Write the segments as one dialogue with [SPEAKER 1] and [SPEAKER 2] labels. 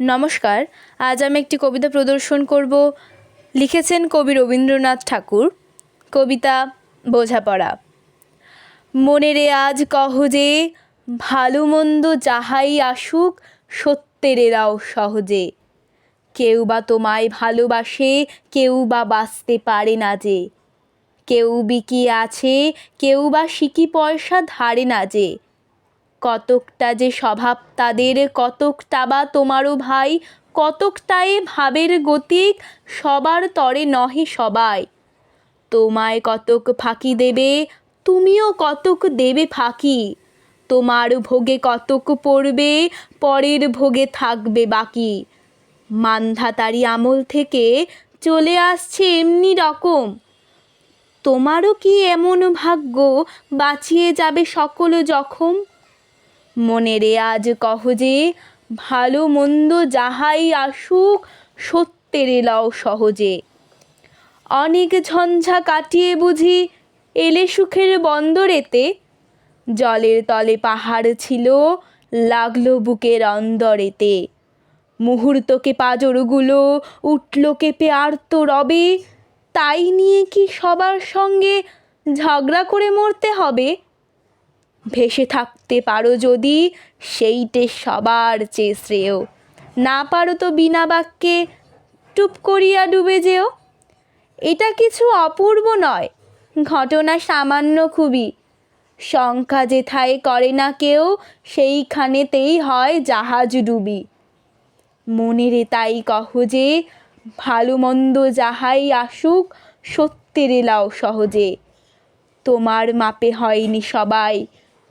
[SPEAKER 1] নমস্কার। আজ আমি একটি কবিতা প্রদর্শন করব। লিখেছেন কবি রবীন্দ্রনাথ ঠাকুর। কবিতা বোঝাপড়া। মনে রে আজ কহ যে, ভালো মন্দ যাহাই আসুক সত্যের এরাও সহজে। কেউ বা তোমায় ভালোবাসে, কেউ বা বাঁচতে পারে না যে। কেউ বিকি আছে, কেউ বা সিকি পয়সা ধারে না যে। কতকটা যে স্বভাব তাদের, কতকটা বা তোমারও ভাই কতকটায় ভাবের গতিক, সবার তরে নহে সবাই। তোমায় কতক ফাঁকি দেবে, তুমিও কতক দেবে ফাঁকি। তোমার ভোগে কতক পড়বে, পরের ভোগে থাকবে বাকি। মান্ধাতারি আমল থেকে চলে আসছে এমনি রকম। তোমারও কি এমন ভাগ্য বাঁচিয়ে যাবে সকল জখম? মনে রে আজ কহ যে, ভালো মন্দ যাহাই আসুক, সত্যের এলাও সহজে। অনেক ঝঞ্ঝা কাটিয়ে বুঝি, এলে সুখের বন্দরেতে। জলের তলে পাহাড় ছিল, লাগল বুকের অন্দরেতে। মুহূর্তকে পাজরগুলো উঠল কেঁপে আর্ত রবে, তাই নিয়ে কি সবার সঙ্গে ঝগড়া করে মরতে হবে? ভেসে থাকতে পারো যদি, সেইটে সবার চেয়ে শ্রেয়। না পারো তো বিনা বাক্যে টুপ করিয়া ডুবে যেও। এটা কিছু অপূর্ব নয়, ঘটনা সামান্য খুবই। শঙ্কা যেথায় করে না কেউ, সেইখানেতেই হয় জাহাজ ডুবি। মনেরে তাই কহ যে ভালো মন্দ যাহাই আসুক, সত্যের এলাও সহজে। তোমার মাপে হয়নি সবাই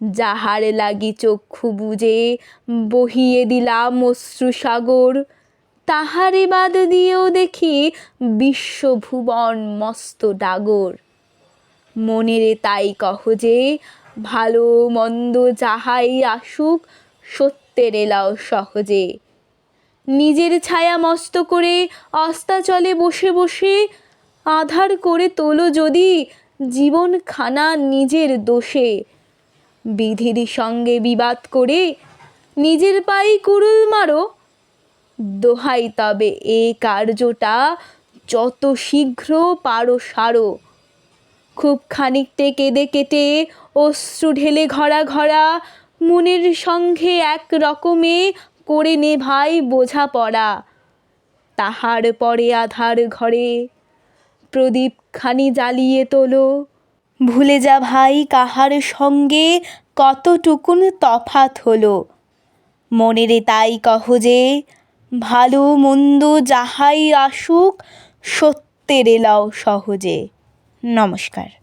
[SPEAKER 1] যাহার লাগি চক্ষু বুজে বহিয়ে দিলাম অশ্রুসাগর, তাহারে বাদ দিয়েও দেখি বিশ্বভুবন মস্ত ডাগর। মনেরে তাই কহ যে, ভালো মন্দ যাহাই আসুক, সত্যের এলাও সহজে। নিজের ছায়া মস্ত করে অস্তাচলে বসে বসে আধার করে তোলো যদি জীবনখানা নিজের দোষে। বিধির সঙ্গে বিবাদ করে নিজের পায়ে কুড়ুল মারো। দোহাই তবে এ কার্যটা যত শীঘ্র পারো সারো। খুব খানিকটে কেঁদে কেটে অশ্রু ঢেলে ঘরা ঘরা মনের সঙ্গে এক রকমে করে নে ভাই বোঝা পড়া তাহার পরে আধার ঘরে প্রদীপ খানি জ্বালিয়ে তোলো। ভুলে যা ভাই, কাহার সঙ্গে কতটুকুন তফাত হলো? মনেরে তাই কহ যে, ভালো মন্দ যাহাই আসুক, সত্যের এলাও সহজে। নমস্কার।